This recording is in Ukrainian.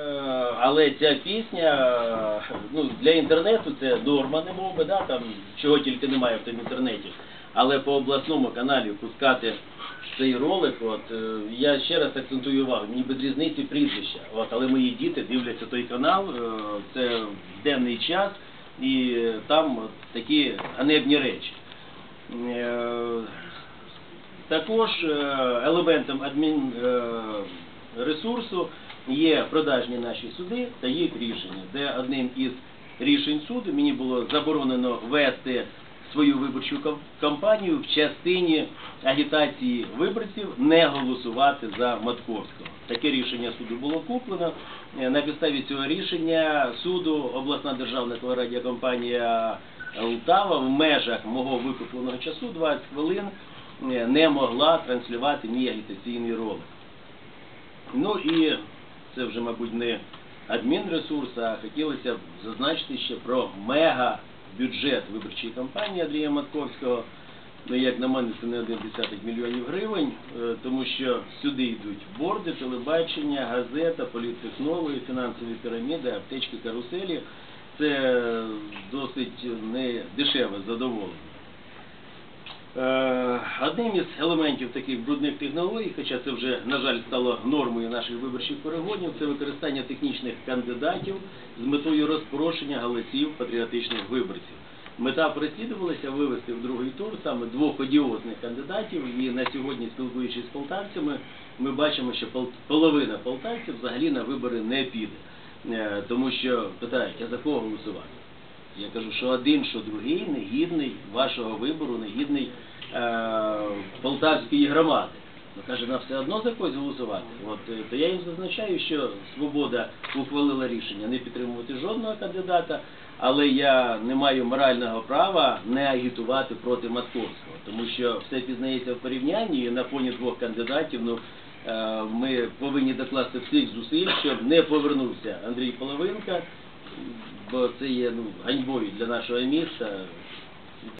Е, Але ця пісня ну, для інтернету це норма, не мов би, да, там чого тільки немає в тому інтернеті. Але по обласному каналі пускати цей ролик, от е, я ще раз акцентую увагу, мені без різниці прізвища. От, але мої діти дивляться той канал, е, це в денний час, і там от такі ганебні речі. Також елементом адмінресурсу є продажні наші суди та їх рішення, де одним із рішень суду мені було заборонено вести свою виборчу кампанію в частині агітації виборців не голосувати за Матковського. Таке рішення суду було куплено. Е, На підставі цього рішення суду обласна державна телерадіокомпанія Лтава в межах мого викупленого часу 20 хвилин е, не могла транслювати мій агітаційний ролик. Ну і це вже, мабуть, не адмінресурс, а хотілося б зазначити ще про мега бюджет виборчої кампанії Андрія Матковського. Ну, як на мене, це не один десяток мільйонів гривень, е, тому що сюди йдуть борди, телебачення, газета, політтехнови, фінансові піраміди, аптечки, каруселі. Це досить не дешеве задоволення. Е, Одним із елементів таких брудних технологій, хоча це вже, на жаль, стало нормою наших виборчих перегонів, це використання технічних кандидатів з метою розпорошення голосів патріотичних виборців. Мета переслідувалася вивести в другий тур саме двох одіозних кандидатів, і на сьогодні, спілкуючись з полтавцями, ми бачимо, що пол- половина полтавців взагалі на вибори не піде, Е, тому що питають, а за кого голосувати? Я кажу, що один, що другий не гідний вашого вибору, не гідний е, полтавської громади. Ну, каже, нам все одно за когось голосувати. От, е, то я їм зазначаю, що Свобода ухвалила рішення не підтримувати жодного кандидата, але я не маю морального права не агітувати проти Матковського, тому що все пізнається в порівнянні і на фоні двох кандидатів. Ну, е, ми повинні докласти всіх зусиль, щоб не повернувся Андрій Половинка, бо це є ну, ганьбою для нашого міста.